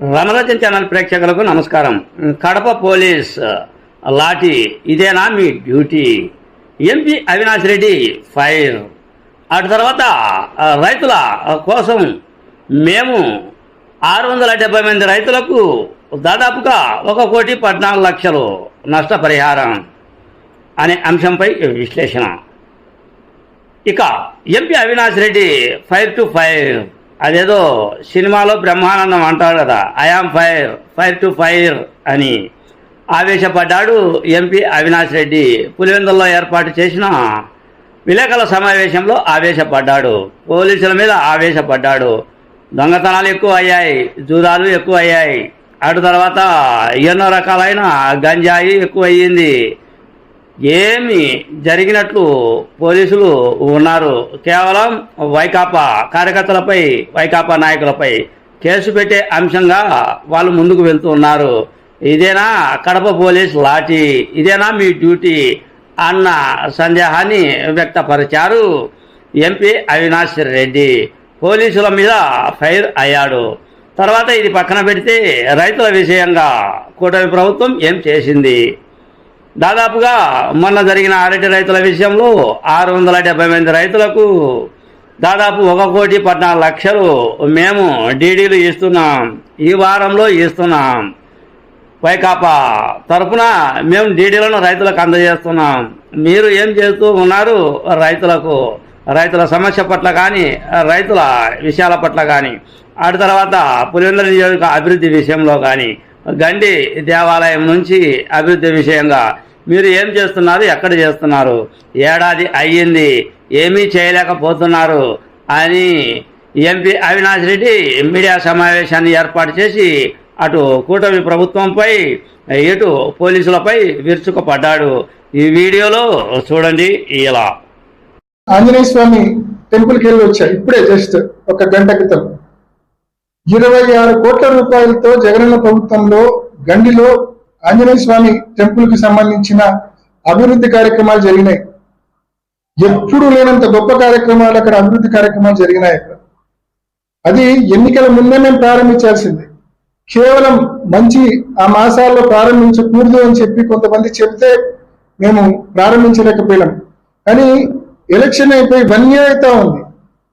రమరజన్ channel ప్రేక్షకులకు నమస్కారం. Kadapa police lathi ఇదేనా మీ duty? MP Avinash Reddy fire. అటు తర్వాత రైతుల కోసం మేము ఆరు వందల డెబ్బై మంది రైతులకు దాదాపుగా ఒక కోటి పద్నాలుగు లక్షలు నష్టపరిహారం అనే అంశంపై విశ్లేషణ. ఇక MP Avinash Reddy fire to fire. అదేదో సినిమాలో బ్రహ్మానందం అంటాడు కదా I am fire fire to fire అని ఆవేశపడ్డాడు ఎంపీ అవినాష్ రెడ్డి. పులివెందుల్లో ఏర్పాటు చేసిన విలేకరుల సమావేశంలో ఆవేశపడ్డాడు. పోలీసుల మీద ఆవేశపడ్డాడు. దొంగతనాలు ఎక్కువ అయ్యాయి జూదాలు ఎక్కువ అయ్యాయి. అటు తర్వాత ఎన్నో రకాలైన గంజాయి ఎక్కువ అయ్యింది ఏమి జరిగినట్లు పోలీసులు ఉన్నారు? కేవలం వైకాపా కార్యకర్తలపై వైకాపా నాయకులపై కేసు పెట్టే అంశంగా వాళ్ళు ముందుకు వెళ్తూ ఉన్నారు. ఇదేనా కడప పోలీస్ లాఠీ? ఇదేనా మీ డ్యూటీ? అన్న సందేహాన్ని వ్యక్తపరిచారు ఎంపీ అవినాష్ రెడ్డి. పోలీసుల మీద ఫైర్ అయ్యాడు. తర్వాత ఇది పక్కన పెడితే రైతుల విషయంగా కూటమి ప్రభుత్వం ఏం చేసింది? దాదాపుగా మొన్న జరిగిన అరటి రైతుల విషయంలో ఆరు వందల డెబ్బై మంది రైతులకు దాదాపు ఒక కోటి పద్నాలుగు లక్షలు మేము డీడీలు ఇస్తున్నాం. ఈ వారంలో ఇస్తున్నాం. వైకాపా తరపున మేము డీడీలను రైతులకు అందజేస్తున్నాం. మీరు ఏం చేస్తూ ఉన్నారు? రైతులకు రైతుల సమస్య పట్ల కానీ రైతుల విషయాల పట్ల కానీ ఆడి తర్వాత పులివెందుల నియోజక అభివృద్ధి విషయంలో కానీ గండి దేవాలయం నుంచి అభివృద్ధి విషయంగా మీరు ఏం చేస్తున్నారు? ఎక్కడ చేస్తున్నారు? ఏడాది అయ్యింది. ఏమీ చేయలేకపోతున్నారు అని ఎంపీ అవినాష్ రెడ్డి మీడియా సమావేశాన్ని ఏర్పాటు చేసి అటు కూటమి ప్రభుత్వంపై ఇటు పోలీసులపై విరుచుకుపడ్డాడు. ఈ వీడియోలో చూడండి ఇలా. ఆంజనేయ స్వామి టెంపుల్కి వెళ్ళి వచ్చా ఇప్పుడే జస్ట్ ఒక గంట క్రితం. ఇరవై ఆరు కోట్ల రూపాయలతో జగనన్న ప్రభుత్వంలో గండిలో ఆంజనేయ స్వామి టెంపుల్కి సంబంధించిన అభివృద్ధి కార్యక్రమాలు జరిగినాయి. ఎప్పుడు లేనంత గొప్ప కార్యక్రమాలు అక్కడ అభివృద్ధి కార్యక్రమాలు జరిగినాయి అక్కడ. అది ఎన్నికల ముందే మేము ప్రారంభించాల్సింది. కేవలం మంచి ఆ మాసాల్లో ప్రారంభించకూడదు అని చెప్పి కొంతమంది చెప్తే మేము ప్రారంభించలేకపోయాం కానీ ఎలక్షన్ అయిపోయి వన్ ఇయర్ అయితే ఉంది.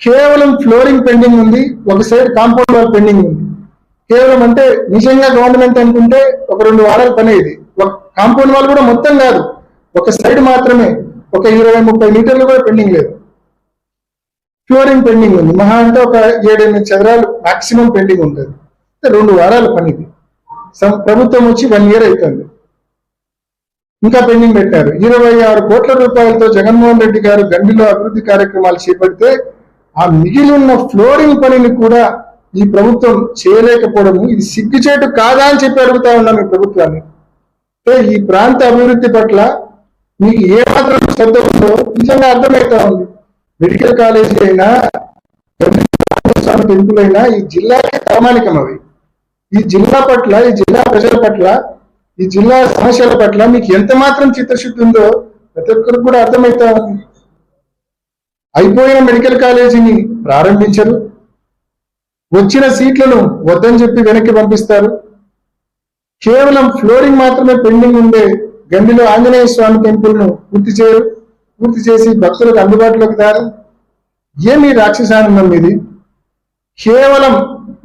కేవలం ఫ్లోరింగ్ పెండింగ్ ఉంది ఒక సైడ్ కాంపౌండ్ వాల్ పెండింగ్ ఉంది. కేవలం అంటే నిజంగా గవర్నమెంట్ అనుకుంటే ఒక రెండు వారాల పని ఇది. ఒక కాంపౌండ్ వాళ్ళు కూడా మొత్తం కాదు. ఒక సైడ్ మాత్రమే. ఒక ఇరవై ముప్పై మీటర్లు కూడా పెండింగ్ లేదు. ఫ్లోరింగ్ పెండింగ్ ఉంది. మహా అంటే ఒక ఏడెనిమిది చదరాలు మాక్సిమం పెండింగ్ ఉంటుంది. రెండు వారాల పని ఇది. ప్రభుత్వం వచ్చి వన్ ఇయర్ అవుతుంది ఇంకా పెండింగ్ పెట్టారు. ఇరవై ఆరు కోట్ల రూపాయలతో జగన్మోహన్ రెడ్డి గారు గండిలో అభివృద్ధి కార్యక్రమాలు చేపడితే ఆ మిగిలిన ఫ్లోరింగ్ పనిని కూడా ఈ ప్రభుత్వం చేయలేకపోవడము ఇది సిగ్గుచేటు కాదా అని చెప్పి అడుగుతా ఉన్నాం ఈ ప్రభుత్వాన్ని. అంటే ఈ ప్రాంత అభివృద్ధి పట్ల మీకు ఏ మాత్రం శ్రద్ధ ఉందో నిజంగా అర్థమవుతా ఉంది. మెడికల్ కాలేజీ అయినా స్వామి టెంపుల్ అయినా ఈ జిల్లాకే ప్రామాణికం అవి. ఈ జిల్లా పట్ల ఈ జిల్లా ప్రజల పట్ల ఈ జిల్లా సమస్యల పట్ల మీకు ఎంత మాత్రం చిత్తశుద్ధి ఉందో ప్రతి ఒక్కరికి కూడా అర్థమవుతా ఉంది. అయిపోయిన మెడికల్ కాలేజీని ప్రారంభించరు. వచ్చిన సీట్లను వద్దని చెప్పి వెనక్కి పంపిస్తారు. కేవలం ఫ్లోరింగ్ మాత్రమే పెండింగ్ ఉండే గండిలో ఆంజనేయ స్వామి టెంపుల్ను పూర్తి చేయరు పూర్తి చేసి భక్తులకు అందుబాటులోకి దారు ఏమి రాక్షసానందం ఇది? కేవలం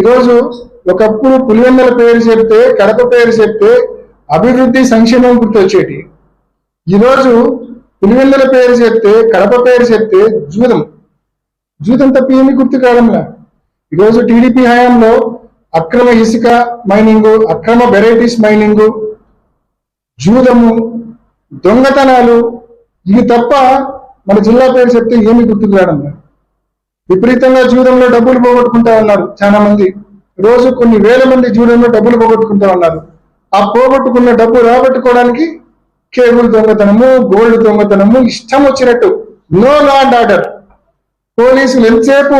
ఈరోజు ఒకప్పుడు పులివెందల పేరు చెప్తే కడప పేరు చెప్తే అభివృద్ధి సంక్షేమం గుర్తొచ్చేటి. ఈరోజు పులివెందల పేరు చెప్తే కడప పేరు చెప్తే జూదం. జూదం తప్ప ఏమి గుర్తు కావడంలా ఈరోజు టీడీపీ హయాంలో అక్రమ ఇసుక మైనింగ్ అక్రమ వెరైటీస్ మైనింగ్ జూదము దొంగతనాలు ఇవి తప్ప మన జిల్లా పేరు చెప్తే ఏమి గుర్తుకు రావడంలా విపరీతంగా జూదంలో డబ్బులు పోగొట్టుకుంటా ఉన్నారు చాలా మంది రోజు కొన్ని వేల మంది జూదంలో డబ్బులు పోగొట్టుకుంటా ఉన్నారు. ఆ పోగొట్టుకున్న డబ్బు రాబట్టుకోవడానికి కేబుల్ దొంగతనము గోల్డ్ దొంగతనము ఇష్టం వచ్చినట్టు నో లా ఆర్డర్. పోలీసులు ఎంతసేపు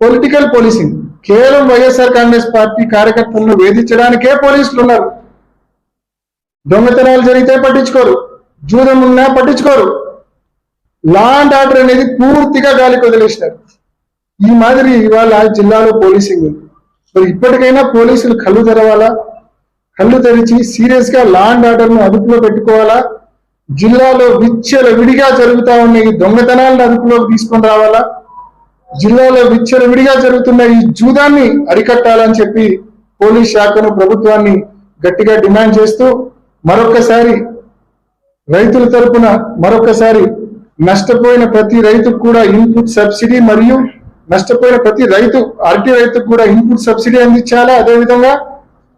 పొలిటికల్ పోలీసింగ్. కేవలం వైఎస్ఆర్ కాంగ్రెస్ పార్టీ కార్యకర్తలను వేధించడానికే పోలీసులు ఉన్నారు. దొంగతనాలు జరిగితే పట్టించుకోరు. జూదం ఉన్నా పట్టించుకోరు. లా అండ్ ఆర్డర్ అనేది పూర్తిగా గాలికి వదిలేసినారు. ఈ మాదిరి ఇవాళ జిల్లాలో పోలీసింగ్ ఉంది. మరి ఇప్పటికైనా పోలీసులు కళ్ళు తెరవాలా? కళ్ళు తెరిచి సీరియస్గా లా అండ్ ఆర్డర్ను అదుపులో పెట్టుకోవాలా? జిల్లాలో విచ్చల విడిగా జరుగుతా ఉన్న ఈ దొంగతనాలను అదుపులోకి తీసుకొని రావాలా? జిల్లాలో విచ్చల విడిగా జరుగుతున్న ఈ జూదాన్ని అరికట్టాలని చెప్పి పోలీస్ శాఖను ప్రభుత్వాన్ని గట్టిగా డిమాండ్ చేస్తూ మరొకసారి రైతుల తరపున మరొకసారి నష్టపోయిన ప్రతి రైతుకు కూడా ఇన్పుట్ సబ్సిడీ మరియు నష్టపోయిన ప్రతి రైతు అరటి రైతుకు కూడా ఇన్పుట్ సబ్సిడీ అందించాలా? అదేవిధంగా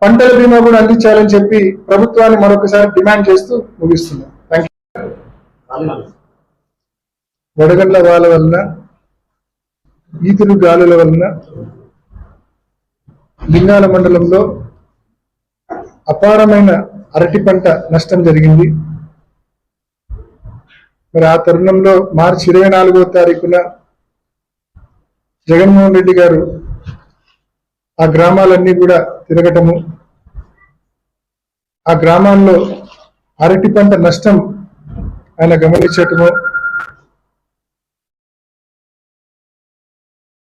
పంటల బీమా కూడా అందించాలని చెప్పి ప్రభుత్వాన్ని మరొకసారి డిమాండ్ చేస్తూ ముగిస్తున్నాం. థ్యాంక్ యూ వడగండ్ల వాళ్ళ వలన ఈతులు గాలుల వలన లింగాల మండలంలో అపారమైన అరటి పంట నష్టం జరిగింది. మరి ఆ తరుణంలో మార్చి ఇరవై నాలుగో తారీఖున జగన్మోహన్ రెడ్డి గారు ఆ గ్రామాలన్నీ కూడా తిరగటము ఆ గ్రామాల్లో అరటి పంట నష్టం ఆయన గమనించటము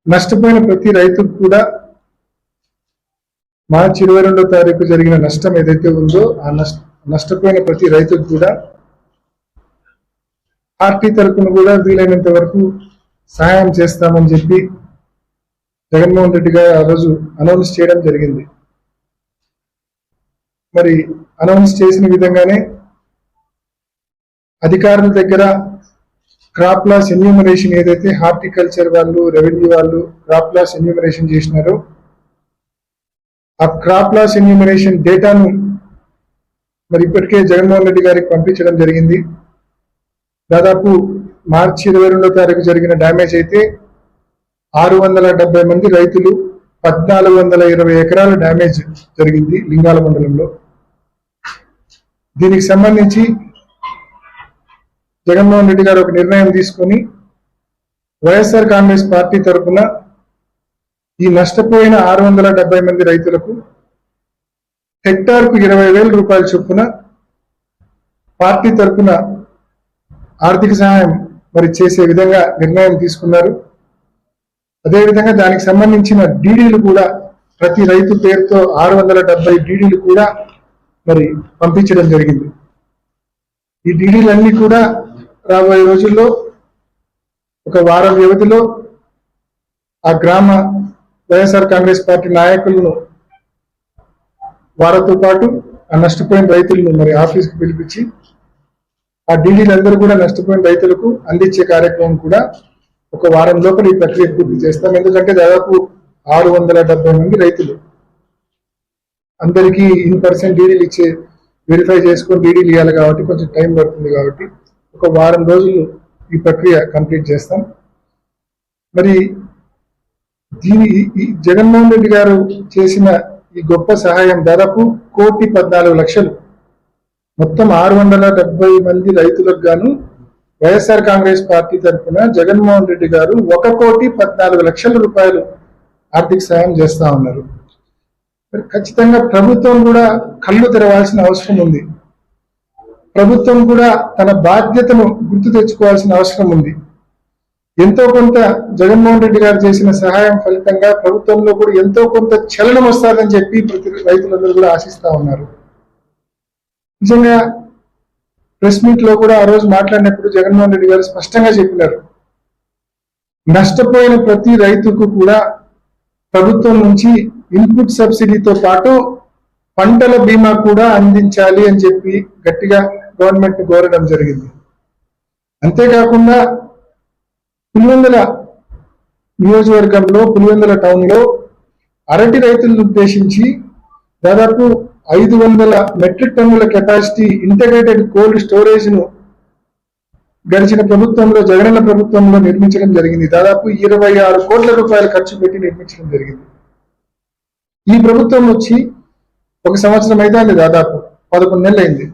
నష్టపోయిన ప్రతి రైతుకు కూడా మార్చి ఇరవై రెండో తారీఖు జరిగిన నష్టం ఏదైతే ఉందో ఆ నష్టపోయిన ప్రతి రైతుకు కూడా పార్టీ తరఫున కూడా వీలైనంత వరకు సహాయం చేస్తామని చెప్పి జగన్మోహన్ రెడ్డి గారు ఆ రోజు అనౌన్స్ చేయడం జరిగింది. మరి అనౌన్స్ చేసిన విధంగానే అధికారుల దగ్గర క్రాప్ లాస్ ఎన్యూమరేషన్ ఏదైతే హార్టికల్చర్ వాళ్ళు రెవెన్యూ వాళ్ళు క్రాప్ లాస్ ఎన్యూమరేషన్ చేసినారో ఆ క్రాప్ లాస్ ఎన్యూమరేషన్ డేటాను మరి ఇప్పటికే జగన్మోహన్ రెడ్డి గారికి పంపించడం జరిగింది. దాదాపు మార్చి ఇరవై రెండో తారీఖు జరిగిన డ్యామేజ్ అయితే ఆరు వందల డెబ్బై మంది రైతులు పద్నాలుగు వందల ఇరవై ఎకరాల డ్యామేజ్ జరిగింది లింగాల మండలంలో. దీనికి సంబంధించి జగన్మోహన్ రెడ్డి గారు ఒక నిర్ణయం తీసుకుని వైఎస్ఆర్ కాంగ్రెస్ పార్టీ తరఫున ఈ నష్టపోయిన ఆరు వందల డెబ్బై మంది రైతులకు హెక్టార్కు ఇరవై వేల రూపాయల చొప్పున పార్టీ తరఫున ఆర్థిక సహాయం మరి చేసే విధంగా నిర్ణయం తీసుకున్నారు. అదేవిధంగా దానికి సంబంధించిన డీడీలు కూడా ప్రతి రైతు పేరుతో ఆరు వందల డెబ్బై డీడీలు కూడా మరి పంపించడం జరిగింది. ఈ డీడీలన్నీ కూడా రాబోయే రోజుల్లో ఒక వారం వ్యవధిలో ఆ గ్రామ వైఎస్ఆర్ కాంగ్రెస్ పార్టీ నాయకులను వారితో పాటు ఆ నష్టపోయిన రైతులను మరి ఆఫీస్కి పిలిపించి ఆ డీడీలందరూ కూడా నష్టపోయిన రైతులకు అందించే కార్యక్రమం కూడా ఒక వారం లోపల ఈ ప్రక్రియ పూర్తి చేస్తాం. ఎందుకంటే దాదాపు ఆరు వందల డెబ్బై మంది రైతులు. అందరికీ ఇన్ పర్సెంట్ డీడీలు ఇచ్చే వెరిఫై చేసుకొని డీడీలు ఇవ్వాలి కాబట్టి కొంచెం టైం పడుతుంది కాబట్టి ఒక వారం రోజులు ఈ ప్రక్రియ కంప్లీట్ చేస్తాం. మరి దీని ఈ- జగన్మోహన్ రెడ్డి గారు చేసిన ఈ గొప్ప సహాయం దాదాపు కోటి పద్నాలుగు లక్షలు. మొత్తం ఆరు వందల డెబ్బై మంది రైతులకు గాను వైఎస్ఆర్ కాంగ్రెస్ పార్టీ తరఫున జగన్మోహన్ రెడ్డి గారు ఒక కోటి పద్నాలుగు లక్షల రూపాయలు ఆర్థిక సహాయం చేస్తా ఉన్నారు. మరి ఖచ్చితంగా ప్రభుత్వం కూడా కళ్ళు తెరవాల్సిన అవసరం ఉంది. ప్రభుత్వం కూడా తన బాధ్యతను గుర్తు తెచ్చుకోవాల్సిన అవసరం ఉంది. ఎంతో కొంత జగన్మోహన్ రెడ్డి గారు చేసిన సహాయం ఫలితంగా ప్రభుత్వంలో కూడా ఎంతో కొంత చలనం వస్తుందని చెప్పి ప్రతి రైతులందరూ కూడా ఆశిస్తా ఉన్నారు. నిజంగా ప్రెస్ మీట్లో కూడా ఆ రోజు మాట్లాడినప్పుడు జగన్మోహన్ రెడ్డి గారు స్పష్టంగా చెప్పినారు. నష్టపోయిన ప్రతి రైతుకు కూడా ప్రభుత్వం నుంచి ఇన్పుట్ సబ్సిడీతో పాటు పంటల బీమా కూడా అందించాలి అని చెప్పి గట్టిగా గవర్నమెంట్ కోరడం జరిగింది. అంతేకాకుండా పులివెందుల నియోజకవర్గంలో పులివెందుల టౌన్లో అరటి రైతులను ఉద్దేశించి దాదాపు ఐదు వందల మెట్రిక్ టన్నుల కెపాసిటీ ఇంటగ్రేటెడ్ కోల్డ్ స్టోరేజ్ను గడిచిన ప్రభుత్వంలో జగనన్న ప్రభుత్వంలో నిర్మించడం జరిగింది. దాదాపు ఇరవై ఆరు కోట్ల రూపాయలు ఖర్చు పెట్టి నిర్మించడం జరిగింది. ఈ ప్రభుత్వం వచ్చి ఒక సంవత్సరం అయితే దాదాపు పదకొండు నెలలు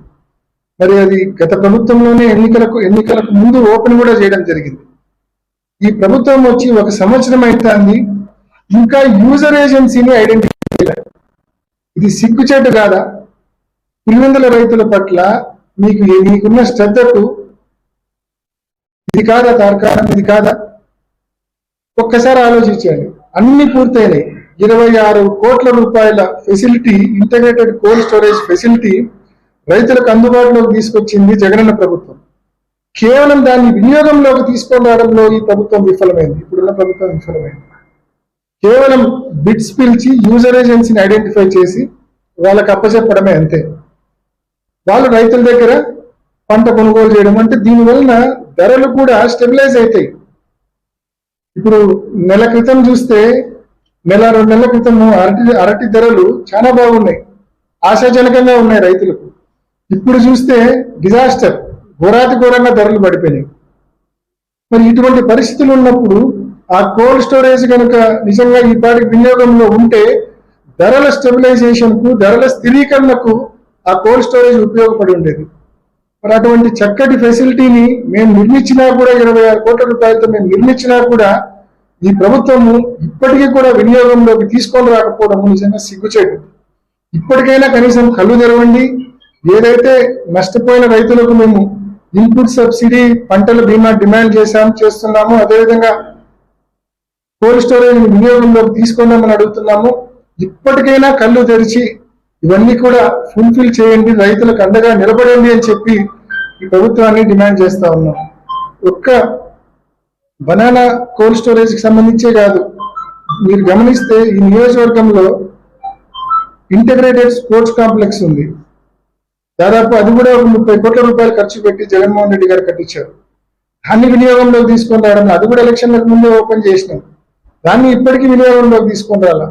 మరి అది గత ప్రభుత్వంలోనే ఎన్నికలకు ఎన్నికలకు ముందు ఓపెన్ కూడా చేయడం జరిగింది. ఈ ప్రభుత్వం వచ్చి ఒక సంవత్సరం అవుతుంది ఇంకా యూజర్ ఏజెన్సీని ఐడెంటిఫై చేయలేదు ఇది సిగ్గుచేటు కాదా? పులివెందుల రైతుల పట్ల మీకు మీకున్న శ్రద్ధకు ఇది కాదా తార్కాణం? ఇది కాదా? ఒక్కసారి ఆలోచించండి. అన్ని పూర్తయినాయి. ఇరవై ఆరు కోట్ల రూపాయల facility integrated cold storage facility రైతులకు అందుబాటులోకి తీసుకొచ్చింది జగనన్న ప్రభుత్వం. కేవలం దాన్ని వినియోగంలోకి తీసుకొని రావడంలో ఈ ప్రభుత్వం విఫలమైంది. ఇప్పుడున్న ప్రభుత్వం విఫలమైంది. కేవలం బిట్స్ పిలిచి యూజర్ ఏజెన్సీని ఐడెంటిఫై చేసి వాళ్ళకి అప్పచెప్పడమే అంతే. వాళ్ళు రైతుల దగ్గర పంట కొనుగోలు చేయడం అంటే దీనివలన ధరలు కూడా స్టెబిలైజ్ అవుతాయి ఇప్పుడు నెల క్రితం చూస్తే నెల రెండు నెలల క్రితం అరటి అరటి ధరలు చాలా బాగున్నాయి. ఆశాజనకంగా ఉన్నాయి రైతులకు. ఇప్పుడు చూస్తే డిజాస్టర్ ఘోరాతి ఘోరంగా ధరలు పడిపోయినాయి. మరి ఇటువంటి పరిస్థితులు ఉన్నప్పుడు ఆ కోల్డ్ స్టోరేజ్ కనుక నిజంగా ఈ పాటికి వినియోగంలో ఉంటే ధరల స్టెబిలైజేషన్కు ధరల స్థిరీకరణకు ఆ కోల్డ్ స్టోరేజ్ ఉపయోగపడి ఉండేది. మరి అటువంటి చక్కటి ఫెసిలిటీని మేము నిర్మించినా కూడా ఇరవై ఆరు కోట్ల రూపాయలతో మేము నిర్మించినా కూడా ఈ ప్రభుత్వము ఇప్పటికీ కూడా వినియోగంలోకి తీసుకొని రాకపోవడం నిజంగా సిగ్గుచేటు. ఇప్పటికైనా కనీసం కళ్ళు తెరవండి ఏదైతే నష్టపోయిన రైతులకు మేము ఇన్పుట్ సబ్సిడీ పంటల బీమా డిమాండ్ చేశాం చేస్తున్నాము అదేవిధంగా కోల్డ్ స్టోరేజ్ వినియోగంలోకి తీసుకున్నామని అడుగుతున్నాము. ఇప్పటికైనా కళ్ళు తెరిచి ఇవన్నీ కూడా ఫుల్ఫిల్ చేయండి రైతులకు అండగా నిలబడండి అని చెప్పి ఈ ప్రభుత్వాన్ని డిమాండ్ చేస్తా ఉన్నాం. ఒక్క బనానా కోల్డ్ స్టోరేజ్కి సంబంధించే కాదు. మీరు గమనిస్తే ఈ నియోజకవర్గంలో ఇంటిగ్రేటెడ్ స్పోర్ట్స్ కాంప్లెక్స్ ఉంది. దాదాపు అది కూడా ఒక ముప్పై కోట్ల రూపాయలు ఖర్చు పెట్టి జగన్మోహన్ రెడ్డి గారు కట్టించారు. దాన్ని వినియోగంలోకి తీసుకొని రావడం అది కూడా ఎలక్షన్లకు ముందే ఓపెన్ చేసినాం. దాన్ని ఇప్పటికీ వినియోగంలోకి తీసుకొని రాలా.